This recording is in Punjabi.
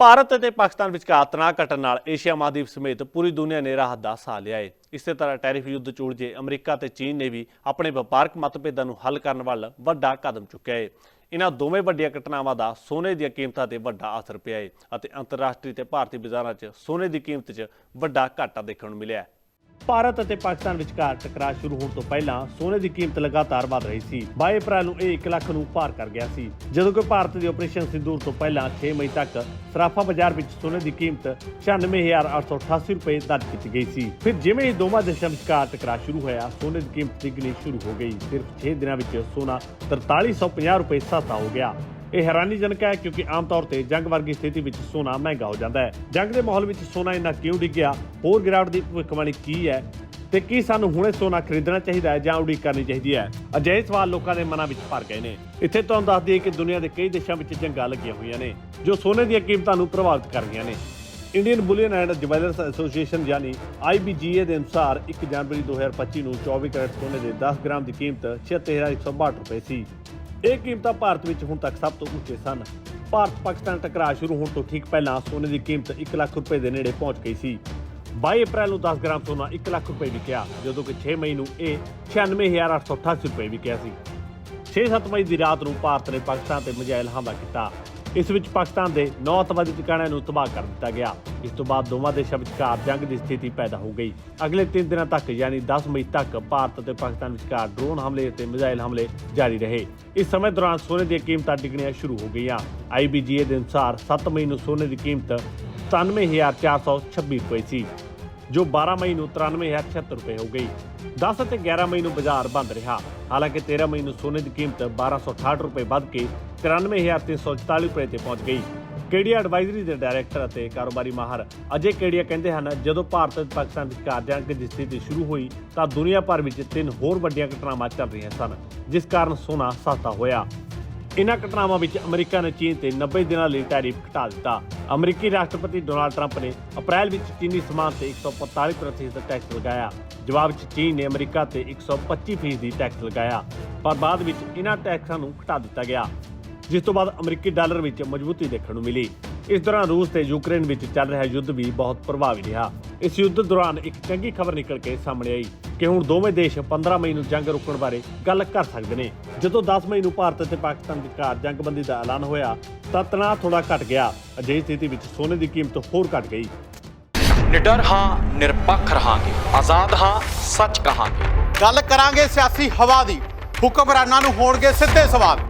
ਭਾਰਤ ਅਤੇ ਪਾਕਿਸਤਾਨ ਵਿਚਕਾਰ ਤਣਾਅ ਘਟਣ ਨਾਲ ਏਸ਼ੀਆ ਮਹਾਦੀਪ ਸਮੇਤ ਪੂਰੀ ਦੁਨੀਆ ਨੇ ਰਾਹਤ ਦਾ ਸਾਹ ਲਿਆ ਹੈ ਇਸੇ ਤਰ੍ਹਾਂ ਟੈਰਿਫ ਯੁੱਧ ਚ ਉਲਝੇ ਅਮਰੀਕਾ ਤੇ ਚੀਨ ਨੇ ਵੀ ਆਪਣੇ ਵਪਾਰਕ ਮਤਭੇਦਾਂ ਨੂੰ ਹੱਲ ਕਰਨ ਵੱਲ ਵੱਡਾ ਕਦਮ ਚੁੱਕਿਆ ਹੈ ਇਹਨਾਂ ਦੋਵੇਂ ਵੱਡੀਆਂ ਘਟਨਾਵਾਂ ਦਾ ਸੋਨੇ ਦੀਆਂ ਕੀਮਤਾਂ ਤੇ ਵੱਡਾ ਅਸਰ ਪਿਆ ਹੈ ਅਤੇ ਅੰਤਰਰਾਸ਼ਟਰੀ ਤੇ ਭਾਰਤੀ ਬਾਜ਼ਾਰਾਂ 'ਚ ਸੋਨੇ ਦੀ ਕੀਮਤ 'ਚ ਵੱਡਾ ਘਾਟਾ ਦੇਖਣ ਨੂੰ ਮਿਲਿਆ ਹੈ ਭਾਰਤ ਅਤੇ ਪਾਕਿਸਤਾਨ ਵਿਚਕਾਰ ਟਕਰਾਅ ਸ਼ੁਰੂ ਹੋਣ ਤੋਂ ਪਹਿਲਾਂ ਸੋਨੇ ਦੀ ਕੀਮਤ ਲਗਾਤਾਰ ਵਧ ਰਹੀ ਸੀ। 22 ਅਪ੍ਰੈਲ ਨੂੰ ਇਹ 1 ਲੱਖ ਨੂੰ ਪਾਰ ਕਰ ਗਿਆ ਸੀ। ਜਦੋਂ ਕਿ ਭਾਰਤ ਦੇ ਆਪਰੇਸ਼ਨ ਸਿੰਦੂਰ ਤੋਂ ਪਹਿਲਾਂ 6 ਮਈ ਤੱਕ ਸਰਾਫਾ ਬਾਜ਼ਾਰ ਵਿੱਚ ਸੋਨੇ ਦੀ ਕੀਮਤ 96888 ਰੁਪਏ ਦਰਜ ਕੀਤੀ ਗਈ ਸੀ। ਫਿਰ ਜਿਵੇਂ ਹੀ ਦੋਵਾਂ ਦੇਸ਼ਾਂ ਵਿਚਕਾਰ ਟਕਰਾਅ ਸ਼ੁਰੂ ਹੋਇਆ, ਸੋਨੇ ਦੀ ਕੀਮਤ ਡਿੱਗਣੀ ਸ਼ੁਰੂ ਹੋ ਗਈ। ਸਿਰਫ 6 ਦਿਨਾਂ ਵਿੱਚ ਸੋਨਾ 4350 ਰੁਪਏ ਸਸਤਾ ਹੋ ਗਿਆ। ਇਹ ਹੈਰਾਨੀਜਨਕ ਹੈ ਕਿਉਂਕਿ ਆਮ ਤੌਰ ਤੇ ਜੰਗ ਵਰਗੀ ਸਥਿਤੀ ਵਿੱਚ ਸੋਨਾ ਮਹਿੰਗਾ ਹੋ ਜਾਂਦਾ ਹੈ। ਜੰਗ ਦੇ ਮਾਹੌਲ ਵਿੱਚ ਸੋਨਾ ਇੰਨਾ ਕਿਉਂ ਡਿੱਗਿਆ? ਹੋਰ ਗਿਰਾਵਟ ਦੀ ਭਵਿੱਖਬਾਣੀ ਕੀ ਹੈ? ਤੇ ਕੀ ਸਾਨੂੰ ਹੁਣੇ ਸੋਨਾ ਖਰੀਦਣਾ ਚਾਹੀਦਾ ਹੈ ਜਾਂ ਉਡੀਕ ਕਰਨੀ ਚਾਹੀਦੀ ਹੈ? ਅਜਿਹੇ ਸਵਾਲ ਲੋਕਾਂ ਦੇ ਮਨਾਂ ਵਿੱਚ ਭਰ ਗਏ ਨੇ। ਇੱਥੇ ਤੁਹਾਨੂੰ ਦੱਸ ਦਈਏ ਕਿ ਦੁਨੀਆ ਦੇ ਕਈ ਦੇਸ਼ਾਂ ਵਿੱਚ ਜੰਗਾਂ ਲੱਗੀਆਂ ਹੋਈਆਂ ਨੇ, ਜੋ ਸੋਨੇ ਦੀਆਂ ਕੀਮਤਾਂ ਨੂੰ ਪ੍ਰਭਾਵਿਤ ਕਰ ਰਹੀਆਂ ਨੇ। Indian bullion and jewellers association ਯਾਨੀ IBGA ਦੇ ਅਨੁਸਾਰ 1 ਜਨਵਰੀ 2025 ਨੂੰ 24 ਕੈਰਟ ਸੋਨੇ ਦੇ 10 ਗ੍ਰਾਮ ਦੀ ਕੀਮਤ 76162 ਰੁਪਏ ਸੀ। ਇਹ ਕੀਮਤਾਂ ਭਾਰਤ ਵਿੱਚ ਹੁਣ ਤੱਕ ਸਭ ਤੋਂ ਉੱਚੇ ਸਨ। ਭਾਰਤ ਪਾਕਿਸਤਾਨ ਟਕਰਾਅ ਸ਼ੁਰੂ ਹੋਣ ਤੋਂ ਠੀਕ ਪਹਿਲਾਂ ਸੋਨੇ ਦੀ ਕੀਮਤ 1 ਲੱਖ ਰੁਪਏ ਦੇ ਨੇੜੇ ਪਹੁੰਚ ਗਈ ਸੀ। 22 ਅਪ੍ਰੈਲ ਨੂੰ 10 ਗ੍ਰਾਮ ਸੋਨਾ 1 ਲੱਖ ਰੁਪਏ ਵਿਕਿਆ, ਜਦੋਂ ਕਿ 6 ਮਈ ਨੂੰ ਇਹ 96888 ਰੁਪਏ ਵਿਕਿਆ ਸੀ। 6-7 ਮਈ ਦੀ ਰਾਤ ਨੂੰ ਭਾਰਤ ਨੇ ਪਾਕਿਸਤਾਨ ਤੇ ਮਿਜ਼ਾਈਲ ਹਮਲਾ ਕੀਤਾ। ਇਸ ਵਿੱਚ ਪਾਕਿਸਤਾਨ ਦੇ 9 ਅੱਤਵਾਦੀ ਟਿਕਾਣਿਆਂ ਨੂੰ ਤਬਾਹ ਕਰ ਦਿੱਤਾ ਗਿਆ। ਇਸ ਤੋਂ ਬਾਅਦ ਦੋਵਾਂ ਦੇਸ਼ਾਂ ਵਿਚਕਾਰ ਜੰਗ ਦੀ ਸਥਿਤੀ ਪੈਦਾ ਹੋ ਗਈ। ਅਗਲੇ 3 ਦਿਨਾਂ ਤੱਕ, ਯਾਨੀ 10 ਮਈ ਤੱਕ, ਭਾਰਤ ਅਤੇ ਪਾਕਿਸਤਾਨ ਵਿਚਕਾਰ ਡਰੋਨ ਹਮਲੇ ਅਤੇ ਮਿਜ਼ਾਈਲ ਹਮਲੇ ਜਾਰੀ ਰਹੇ। ਇਸ ਸਮੇਂ ਦੌਰਾਨ ਸੋਨੇ ਦੀਆਂ ਕੀਮਤਾਂ ਡਿੱਗਣੀਆਂ ਸ਼ੁਰੂ ਹੋ ਗਈਆਂ। IBGA ਦੇ ਅਨੁਸਾਰ 7 ਮਈ ਨੂੰ ਸੋਨੇ ਦੀ ਕੀਮਤ 97426 ਰੁਪਏ ਸੀ। ਜੋ 12 ਮਈ ਨੂੰ 93076 ਰੁਪਏ ਹੋ ਗਈ। 10 ਅਤੇ 11 ਮਈ ਨੂੰ ਬਾਜ਼ਾਰ ਬੰਦ ਰਿਹਾ। ਹਾਲਾਂਕਿ 13 ਮਈ ਨੂੰ ਸੋਨੇ ਦੀ ਕੀਮਤ 1268 ਰੁਪਏ ਵੱਧ ਕੇ 93344 ਰੁਪਏ ਤੇ ਪਹੁੰਚ ਗਈ। ਕੇਡੀਆ ਐਡਵਾਈਜ਼ਰੀ ਦੇ ਡਾਇਰੈਕਟਰ ਅਤੇ ਕਾਰੋਬਾਰੀ ਮਾਹਰ ਅਜੇ ਕੇਡੀਆ ਕਹਿੰਦੇ ਹਨ, ਜਦੋਂ ਭਾਰਤ ਅਤੇ ਪਾਕਿਸਤਾਨ ਵਿਚਕਾਰ ਜੰਗ ਦੀ ਸਥਿਤੀ ਸ਼ੁਰੂ ਹੋਈ, ਤਾਂ ਦੁਨੀਆ ਭਰ ਵਿੱਚ ਤਿੰਨ ਹੋਰ ਵੱਡੀਆਂ ਘਟਨਾਵਾਂ ਚੱਲ ਰਹੀਆਂ ਸਨ, ਜਿਸ ਕਾਰਨ ਸੋਨਾ ਸਸਤਾ ਹੋਇਆ। ਇਨ੍ਹਾਂ ਘਟਨਾਵਾਂ ਵਿੱਚ ਅਮਰੀਕਾ ਨੇ ਚੀਨ ਤੇ 90 ਦਿਨਾਂ ਲਈ ਟੈਰਿਫ ਘਟਾ ਦਿੱਤਾ। ਅਮਰੀਕੀ ਰਾਸ਼ਟਰਪਤੀ ਡੋਨਾਲਡ ਟਰੰਪ ਨੇ ਅਪ੍ਰੈਲ ਵਿੱਚ ਚੀਨੀ ਸਮਾਨ ਤੇ 145% ਦਾ ਟੈਕਸ ਲਗਾਇਆ। ਜਵਾਬ ਵਿੱਚ ਚੀਨ ਨੇ ਅਮਰੀਕਾ ਤੇ 125% ਦੀ ਟੈਕਸ ਲਗਾਇਆ, ਪਰ ਬਾਅਦ ਵਿੱਚ ਇਨ੍ਹਾਂ ਟੈਕਸਾਂ ਨੂੰ ਘਟਾ ਦਿੱਤਾ ਗਿਆ, ਜਿਸ ਤੋਂ ਬਾਅਦ ਅਮਰੀਕੀ ਡਾਲਰ ਵਿੱਚ ਮਜ਼ਬੂਤੀ ਦੇਖਣ ਨੂੰ ਮਿਲੀ। ਇਸ ਦੌਰਾਨ ਰੂਸ ਤੇ ਯੂਕਰੇਨ ਵਿੱਚ ਚੱਲ ਰਿਹਾ ਯੁੱਧ ਵੀ ਬਹੁਤ ਪ੍ਰਭਾਵੀ ਰਿਹਾ। ਇਸ ਯੁੱਧ ਦੌਰਾਨ ਇੱਕ ਚੰਗੀ ਖਬਰ ਨਿਕਲ ਕੇ ਸਾਹਮਣੇ ਆਈ ਕਿ ਹੁਣ ਦੋਵੇਂ ਦੇਸ਼ 15 ਮਈ ਨੂੰ ਜੰਗ ਰੋਕਣ ਬਾਰੇ ਗੱਲ ਕਰ ਸਕਦੇ ਨੇ। ਜਦੋਂ 10 ਮਈ ਨੂੰ ਭਾਰਤ ਅਤੇ ਪਾਕਿਸਤਾਨ ਵਿਚਕਾਰ ਜੰਗਬੰਦੀ ਦਾ ਐਲਾਨ ਹੋਇਆ ਤਾਂ ਤਣਾਅ ਥੋੜਾ ਘਟ ਗਿਆ। ਅਜਿਹੀ ਸਥਿਤੀ ਵਿੱਚ ਸੋਨੇ ਦੀ ਕੀਮਤ ਹੋਰ ਘਟ ਗਈ। ਨਿਡਰ ਹਾਂ ਨਿਰਪੱਖ ਰਹਾਂਗੇ। ਆਜ਼ਾਦ ਹਾਂ ਸੱਚ ਕਹਾਂਗੇ। ਗੱਲ ਕਰਾਂਗੇ ਸਿਆਸੀ ਹਵਾ ਦੀ। ਹੁਕਮਰਾਨਾਂ ਨੂੰ ਹੋਣਗੇ ਸਿੱਧੇ ਸਵਾਲ।